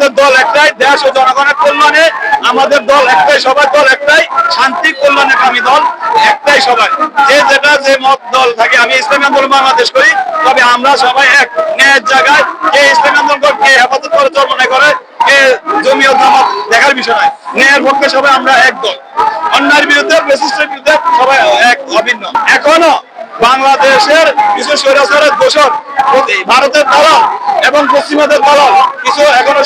আমাদের দল একটাই, দেশ ও জনগণের কল্যাণে। আমাদের দল একটাই, সবার দল একটাই শান্তি কল্যাণে কামী দল একটাই সবাই। যে যেটা যে মত দল থাকে, আমি ইসলামী আন্দোলন বাংলাদেশ করি, তবে আমরা সবাই এক। ন্যায়ের জায়গায় কে ইসলামী আন্দোলন কে হেফাজত করে চর্মনা করে কে জমিয়ত জামাত দেখার বিষয় নয়। ন্যায়ের পক্ষে সবাই আমরা এক দল। অন্যায়ের বিরুদ্ধে বেসিস্টের বিরুদ্ধে সবাই এক, অভিন্ন। এখনও বাংলাদেশের কিছু স্বৈরাচারের দোষর ভারতের দালাল এবং পশ্চিমাদের দালাল, কিছু এখনও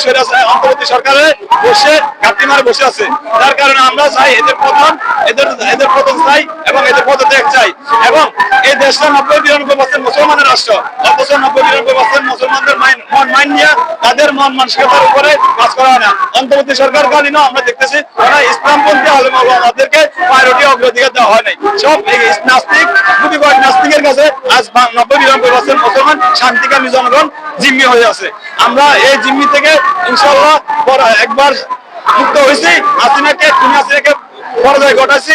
অন্তর্বর্তী সরকারে বসে ঘাটতি মারে বসে আছে। যার কারণে আমরা চাই এদের প্রধান, এদের এদের প্রধান চাই এবং এদের পদত্যাগ চাই। এবং এই দেশটা নব্বই বিরানব্বই পার্সেন্ট মুসলমানের রাষ্ট্র, অথচ নব্বই বিরানব্বই পার্সেন্ট মুসলমানদের মন মাইন নিয়ে তাদের মন মানসিকতার উপরে কাজ করা হয় না। অন্তর্বর্তী সরকারকালীনও আমরা দেখতেছি, ওরা ইসলামপন্থী আলম আমাদেরকে প্রায়োরিটি অগ্রাধিকার দেওয়া হয় নাই। সব নাস্তিক খুবই নাস্তিকের আজ নব্বই বিরানব্বই পার্সেন্ট মুসলমান শান্তিকামী জনগণ জিম্মি হয়ে আছে। আমরা এই জিম্মি থেকে ইনশাল্লাহ একবার মুক্ত হয়েছি। হাসিনাকে তুমি হাসিনাকে পরাজয় ঘটাচ্ছি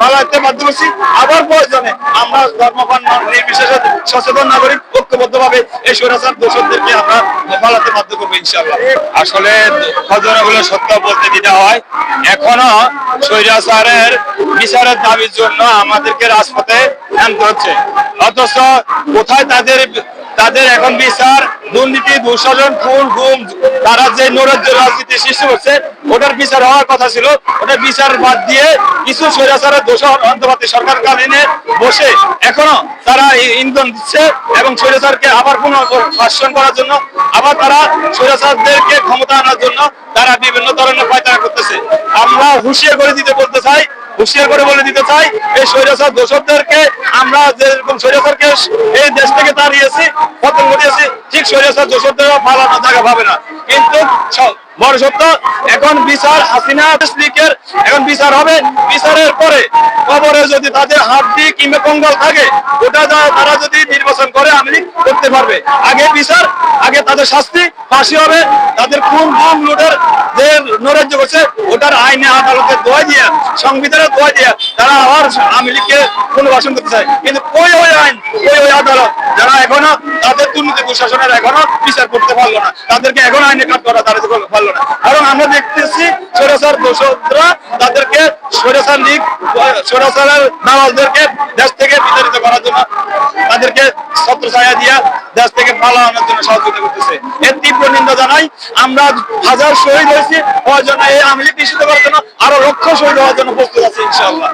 পালাতে বাধ্য করছি আবার প্রয়োজনে আমরা ধর্মপান নির্বিশেষে সচেতন নাগরিক ঐক্যবদ্ধ ভাবে এই স্বৈরাচার দোষকদেরকে আমরা পালাতে বাধ্য করব, ইনশাআল্লাহ। আসলে ঘটনাগুলো সত্য বলতে দিতে হয়, এখনও স্বৈরাচারের বিচারের দাবির জন্য আমাদেরকে রাজপথে নামতে হচ্ছে। অথচ কোথায় তাদের তাদের এখন বিচার দুর্নীতি দুঃশাসন খুন, গুম, তারা যে নৈরাজ্য রাজনীতি সৃষ্টি করছে, ওটার বিচার হওয়ার কথা ছিল। ওটার বিচার বাদ দিয়ে কিছু স্বৈরাচারের দোষ অন্তর্বর্তী সরকারকালীনে বসে। এখনও তারা ইন্ধন দিচ্ছে এবং স্বৈরাচারকে আবার পুনর্বাসন করার জন্য আবার তারা স্বৈরাচারদেরকে ক্ষমতা আনার জন্য তারা বিভিন্ন ধরনের পায়তারা করতেছে। আমরা হুঁশিয়ার করে দিতে বলতে চাই, হুঁশিয়ার করে বলে দিতে চাই, এই স্বৈরাচার দোষকদেরকে আমরা যেরকম স্বৈরাচারকে এই দেশ থেকে তাড়িয়েছি, পতন ঘটিয়েছি, ঠিক স্বৈরাচার দোষকদেরও পালানো জায়গা পাবে না। কিন্তু বড় সত্য, এখন বিচার হাসিনা লীগের এখন বিচার হবে। বিচারের পরে কবরে যদি তাদের হাড্ডি কিংবা কঙ্গল থাকে, ওটা তারা যদি নির্বাচন করে, আমি করতে পারবে। আগে বিচার, আগে তাদের শাস্তি, ফাঁসি হবে, তাদের কোন গুম লুটের যে নৈরাজ্য করছে ওটার আইনে আদালতে দোয়া দিয়ে সংবিধানের দোয়া দিয়ে তারা আবার আওয়ামী লীগকে পুনর্বাসন করতে চায় কিন্তু ওই ওই আইন? ওই ওই আদালত যারা এখনও দুঃশাসনের এখনও বিচার করতে পারল না। তাদেরকে এখনও আইনে কাট করা তারা পারল না। কারণ আমরা দেখতেছি স্বৈরাচার দোষকরা তাদেরকে স্বৈরাচার লীগ স্বৈরাচারের দালালদেরকে দেশ থেকে বিতাড়িত করার জন্য তাদেরকে ছত্র ছায়া দিয়া দেশ থেকে পালানোর জন্য সহযোগিতা করতেছে। এর তীব্র নিন্দা জানাই আমরা হাজার শহীদ হয়েছি। হওয়ার জন্য এই লীগ নিষিদ্ধ করার জন্য আরও লক্ষ শহীদ হওয়ার জন্য প্রস্তুত আছি, ইনশাআল্লাহ।